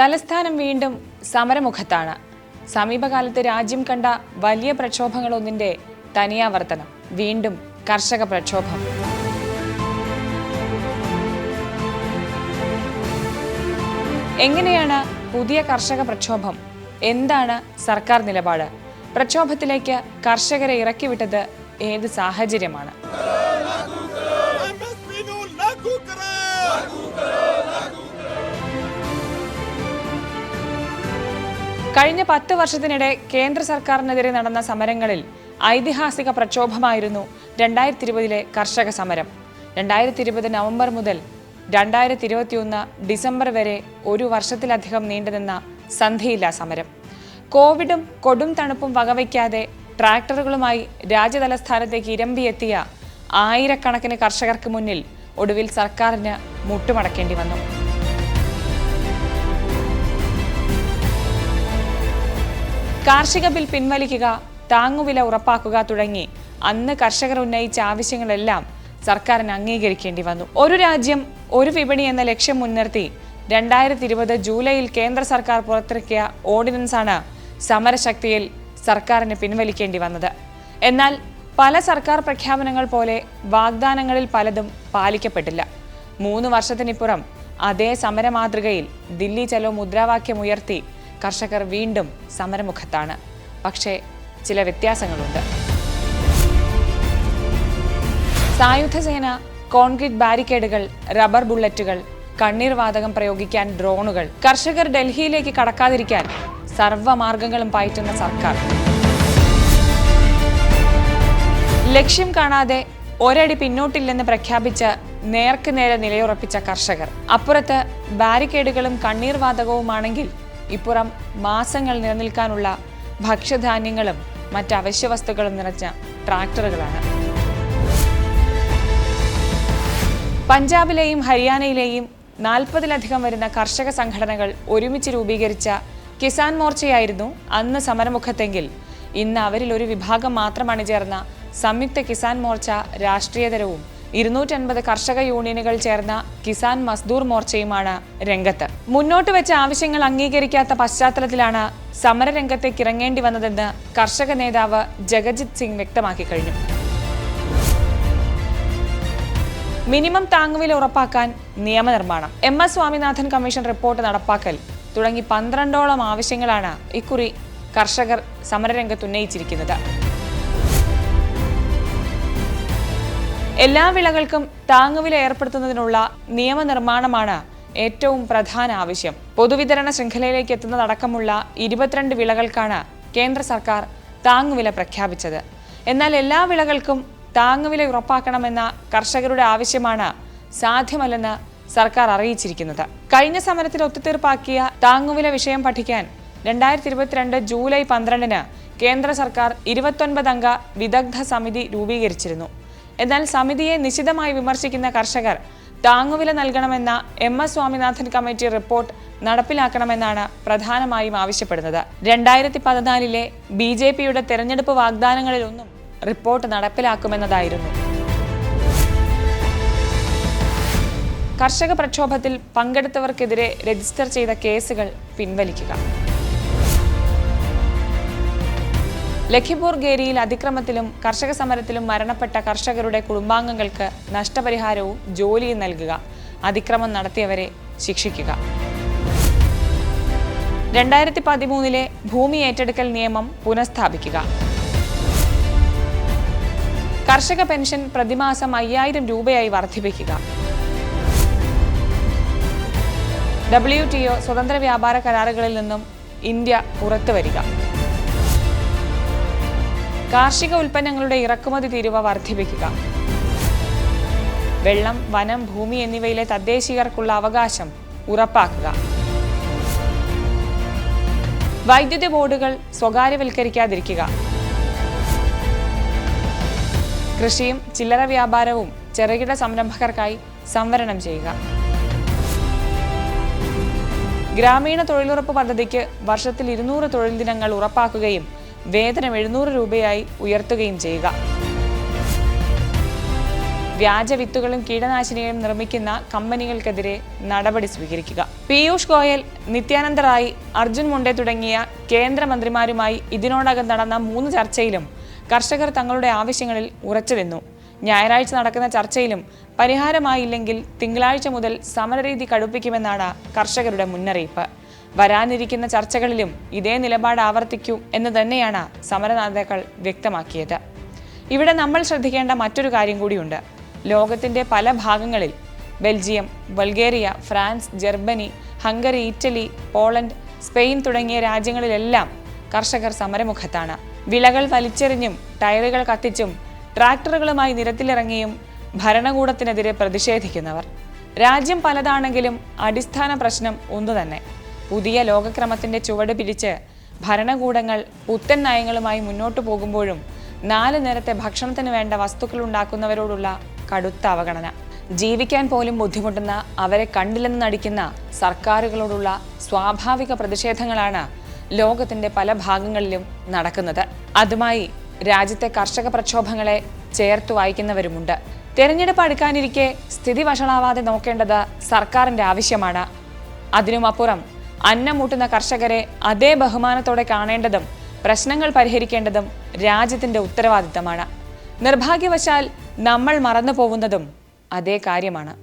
തലസ്ഥാനം വീണ്ടും സമരമുഖത്താണ്. സമീപകാലത്ത് രാജ്യം കണ്ട വലിയ പ്രക്ഷോഭങ്ങളൊന്നിന്റെ തനിയാവർത്തനം. വീണ്ടും കർഷക പ്രക്ഷോഭം. എങ്ങനെയാണ് പുതിയ കർഷക പ്രക്ഷോഭം? എന്താണ് സർക്കാർ നിലപാട്? പ്രക്ഷോഭത്തിലേക്ക് കർഷകരെ ഇറക്കിവിട്ടത് ഏത് സാഹചര്യമാണ്? കഴിഞ്ഞ പത്ത് വർഷത്തിനിടെ കേന്ദ്ര സർക്കാരിനെതിരെ നടന്ന സമരങ്ങളിൽ ഐതിഹാസിക പ്രക്ഷോഭമായിരുന്നു രണ്ടായിരത്തി ഇരുപതിലെ കർഷക സമരം. രണ്ടായിരത്തി ഇരുപത് നവംബർ മുതൽ രണ്ടായിരത്തി ഇരുപത്തിയൊന്ന് ഡിസംബർ വരെ ഒരു വർഷത്തിലധികം നീണ്ടുനിന്ന സന്ധിയില്ല സമരം. കോവിഡും കൊടും തണുപ്പും വകവയ്ക്കാതെ ട്രാക്ടറുകളുമായി രാജ്യതലസ്ഥാനത്തേക്ക് ഇരമ്പിയെത്തിയ ആയിരക്കണക്കിന് കർഷകർക്ക് മുന്നിൽ ഒടുവിൽ സർക്കാരിന് മുട്ടുമടക്കേണ്ടി വന്നു. കാർഷിക ബിൽ പിൻവലിക്കുക താങ്ങുവില ഉറപ്പാക്കുക തുടങ്ങി അന്ന് കർഷകർ ഉന്നയിച്ച ആവശ്യങ്ങളെല്ലാം സർക്കാരിന് അംഗീകരിക്കേണ്ടി വന്നു. ഒരു രാജ്യം ഒരു വിപണി എന്ന ലക്ഷ്യം മുൻനിർത്തി രണ്ടായിരത്തി ഇരുപത് ജൂലൈയിൽ കേന്ദ്ര സർക്കാർ പുറത്തിറക്കിയ ഓർഡിനൻസാണ് സമരശക്തിയിൽ സർക്കാരിന് പിൻവലിക്കേണ്ടി വന്നത്. എന്നാൽ പല സർക്കാർ പ്രഖ്യാപനങ്ങൾ പോലെ വാഗ്ദാനങ്ങളിൽ പലതും പാലിക്കപ്പെട്ടില്ല. മൂന്ന് വർഷത്തിനിപ്പുറം അതേ സമരമാതൃകയിൽ ദില്ലി ചലോ മുദ്രാവാക്യമുയർത്തി കർഷകർ വീണ്ടും സമരമുഖത്താണ്. പക്ഷേ ചില വ്യത്യാസങ്ങളുണ്ട്. സായുധ സേന കോൺക്രീറ്റ് ബാരിക്കേഡുകൾ റബ്ബർ ബുള്ളറ്റുകൾ കണ്ണീർ വാതകം പ്രയോഗിക്കാൻ ഡ്രോണുകൾ കർഷകർ ഡൽഹിയിലേക്ക് കടക്കാതിരിക്കാൻ സർവമാർഗങ്ങളും പയറ്റുന്ന സർക്കാർ. ലക്ഷ്യം കാണാതെ ഒരടി പിന്നോട്ടില്ലെന്ന് പ്രഖ്യാപിച്ച് നേർക്കുനേരെ നിലയുറപ്പിച്ച കർഷകർ. അപ്പുറത്ത് ബാരിക്കേഡുകളും കണ്ണീർ വാതകവുമാണെങ്കിൽ ഇപ്പുറം മാസങ്ങൾ നിലനിൽക്കാനുള്ള ഭക്ഷ്യധാന്യങ്ങളും മറ്റ് അവശ്യ വസ്തുക്കളും നിറച്ച ട്രാക്ടറുകളാണ്. പഞ്ചാബിലെയും ഹരിയാനയിലെയും നാൽപ്പതിലധികം വരുന്ന കർഷക സംഘടനകൾ ഒരുമിച്ച് രൂപീകരിച്ച കിസാൻ മോർച്ചയായിരുന്നു അന്ന് സമരമുഖത്തെങ്കിൽ. ഇന്ന് അവരിൽ ഒരു വിഭാഗം മാത്രമാണ് ചേർന്ന സംയുക്ത കിസാൻ മോർച്ച രാഷ്ട്രീയതരവും ഇരുന്നൂറ്റൻപത് കർഷക യൂണിയനുകൾ ചേർന്ന കിസാൻ മസ്ദൂർ മോർച്ചയുമാണ് രംഗത്ത്. മുന്നോട്ട് വെച്ച ആവശ്യങ്ങൾ അംഗീകരിക്കാത്ത പശ്ചാത്തലത്തിലാണ് സമരരംഗത്തേക്ക് ഇറങ്ങേണ്ടി വന്നതെന്ന് കർഷക നേതാവ് ജഗജിത് സിംഗ് വ്യക്തമാക്കി കഴിഞ്ഞു. മിനിമം താങ്ങുവില ഉറപ്പാക്കാൻ നിയമനിർമ്മാണം. M S Swaminathan commission report നടപ്പാക്കൽ തുടങ്ങി പന്ത്രണ്ടോളം ആവശ്യങ്ങളാണ് ഇക്കുറി കർഷകർ സമരരംഗത്ത് ഉന്നയിച്ചിരിക്കുന്നത്. എല്ലാ വിളകൾക്കും താങ്ങുവില ഏർപ്പെടുത്തുന്നതിനുള്ള നിയമനിർമ്മാണമാണ് ഏറ്റവും പ്രധാന ആവശ്യം. പൊതുവിതരണ ശൃംഖലയിലേക്ക് എത്തുന്നതടക്കമുള്ള ഇരുപത്തിരണ്ട് വിളകൾക്കാണ് കേന്ദ്ര സർക്കാർ താങ്ങുവില പ്രഖ്യാപിച്ചത്. എന്നാൽ എല്ലാ വിളകൾക്കും താങ്ങുവില ഉറപ്പാക്കണമെന്ന കർഷകരുടെ ആവശ്യമാണ് സാധ്യമല്ലെന്ന് സർക്കാർ അറിയിച്ചിരിക്കുന്നത്. കഴിഞ്ഞ സമരത്തിൽ ഒത്തുതീർപ്പാക്കിയ താങ്ങുവില വിഷയം പഠിക്കാൻ രണ്ടായിരത്തി ഇരുപത്തിരണ്ട് ജൂലൈ പന്ത്രണ്ടിന് കേന്ദ്ര സർക്കാർ ഇരുപത്തൊൻപത് അംഗ വിദഗ്ധ സമിതി രൂപീകരിച്ചിരുന്നു. എന്നാൽ സമിതിയെ നിശിതമായി വിമർശിക്കുന്ന കർഷകർ താങ്ങുവില നൽകണമെന്ന M S Swaminathan committee report നടപ്പിലാക്കണമെന്നാണ് പ്രധാനമായും ആവശ്യപ്പെടുന്നത്. രണ്ടായിരത്തി പതിനാലിലെ ബി ജെ പിയുടെ തെരഞ്ഞെടുപ്പ് വാഗ്ദാനങ്ങളിലൊന്നും റിപ്പോർട്ട് നടപ്പിലാക്കുമെന്നതായിരുന്നു. കർഷക പ്രക്ഷോഭത്തിൽ പങ്കെടുത്തവർക്കെതിരെ രജിസ്റ്റർ ചെയ്ത കേസുകൾ പിൻവലിക്കുക. ലഖിംപൂർ ഗേരിയിൽ അതിക്രമത്തിലും കർഷക സമരത്തിലും മരണപ്പെട്ട കർഷകരുടെ കുടുംബാംഗങ്ങൾക്ക് നഷ്ടപരിഹാരവും ജോലിയും നൽകുക. അതിക്രമം നടത്തിയവരെ ശിക്ഷിക്കുക. രണ്ടായിരത്തി പതിമൂന്നിലെ ഭൂമി ഏറ്റെടുക്കൽ നിയമം പുനഃസ്ഥാപിക്കുക. കർഷക പെൻഷൻ പ്രതിമാസം അയ്യായിരം രൂപയായി വർദ്ധിപ്പിക്കുക. ഡബ്ല്യു ടി ഒ സ്വതന്ത്ര വ്യാപാര കരാറുകളിൽ നിന്നും ഇന്ത്യ പുറത്തു വരിക കാർഷിക ഉൽപ്പന്നങ്ങളുടെ ഇറക്കുമതി തീരുവ വർദ്ധിപ്പിക്കുക. വെള്ളം വനം ഭൂമി എന്നിവയിലെ തദ്ദേശീയർക്കുള്ള അവകാശം ഉറപ്പാക്കുക. വൈദ്യുതി ബോർഡുകൾ സ്വകാര്യവൽക്കരിക്കാതിരിക്കുക. കൃഷിയും ചില്ലറ വ്യാപാരവും ചെറുകിട സംരംഭകർക്കായി സംവരണം ചെയ്യുക. ഗ്രാമീണ തൊഴിലുറപ്പ് പദ്ധതിക്ക് വർഷത്തിൽ ഇരുന്നൂറ് തൊഴിൽ ദിനങ്ങൾ ഉറപ്പാക്കുകയും വേതനം എഴുന്നൂറ് രൂപയായി ഉയർത്തുകയും ചെയ്യുക. വ്യാജ വിത്തുകളും കീടനാശിനികളും നിർമ്മിക്കുന്ന കമ്പനികൾക്കെതിരെ നടപടി സ്വീകരിക്കുക. പീയൂഷ് ഗോയൽ നിത്യാനന്ദ റായ് അർജുൻ മുണ്ടെ തുടങ്ങിയ കേന്ദ്രമന്ത്രിമാരുമായി ഇതിനോടകം നടന്ന മൂന്ന് ചർച്ചയിലും കർഷകർ തങ്ങളുടെ ആവശ്യങ്ങളിൽ ഉറച്ചു നിന്നു. ഞായറാഴ്ച നടക്കുന്ന ചർച്ചയിലും പരിഹാരമായില്ലെങ്കിൽ തിങ്കളാഴ്ച മുതൽ സമരരീതി കടുപ്പിക്കുമെന്നാണ് കർഷകരുടെ മുന്നറിയിപ്പ്. വരാനിരിക്കുന്ന ചർച്ചകളിലും ഇതേ നിലപാട് ആവർത്തിക്കൂ എന്ന് തന്നെയാണ് സമരനേതാക്കൾ വ്യക്തമാക്കിയത്. ഇവിടെ നമ്മൾ ശ്രദ്ധിക്കേണ്ട മറ്റൊരു കാര്യം കൂടിയുണ്ട്. ലോകത്തിന്റെ പല ഭാഗങ്ങളിൽ Belgium Bulgaria France Germany Hungary Italy Poland Spain തുടങ്ങിയ രാജ്യങ്ങളിലെല്ലാം കർഷകർ സമരമുഖത്താണ്. വിളകൾ വലിച്ചെറിഞ്ഞും ടയറുകൾ കത്തിച്ചും ട്രാക്ടറുകളുമായി നിരത്തിലിറങ്ങിയും ഭരണകൂടത്തിനെതിരെ പ്രതിഷേധിക്കുന്നവർ. രാജ്യം പലതാണെങ്കിലും അടിസ്ഥാന പ്രശ്നം ഒന്നു തന്നെ പുതിയ ലോകക്രമത്തിന്റെ ചുവട് പിടിച്ച് ഭരണകൂടങ്ങൾ പുത്തൻ നയങ്ങളുമായി മുന്നോട്ടു പോകുമ്പോഴും നാല് നേരത്തെ ഭക്ഷണത്തിന് വേണ്ട വസ്തുക്കൾ ഉണ്ടാക്കുന്നവരോടുള്ള കടുത്ത അവഗണന. ജീവിക്കാൻ പോലും ബുദ്ധിമുട്ടുന്ന അവരെ കണ്ടില്ലെന്ന് നടിക്കുന്ന സർക്കാരുകളോടുള്ള സ്വാഭാവിക പ്രതിഷേധങ്ങളാണ് ലോകത്തിന്റെ പല ഭാഗങ്ങളിലും നടക്കുന്നത്. അതുമായി രാജ്യത്തെ കർഷക പ്രക്ഷോഭങ്ങളെ ചേർത്തു വായിക്കുന്നവരുമുണ്ട്. തെരഞ്ഞെടുപ്പ് അടുക്കാനിരിക്കെ സ്ഥിതി വഷളാവാതെ നോക്കേണ്ടത് സർക്കാരിന്റെ ആവശ്യമാണ്. അതിനുമപ്പുറം അന്നം മുട്ടുന്ന കർഷകരെ അതേ ബഹുമാനത്തോടെ കാണേണ്ടതും പ്രശ്നങ്ങൾ പരിഹരിക്കേണ്ടതും രാജ്യത്തിന്റെ ഉത്തരവാദിത്തമാണ്. നിർഭാഗ്യവശാൽ നമ്മൾ മറന്നു പോകുന്നതും അതേ കാര്യമാണ്.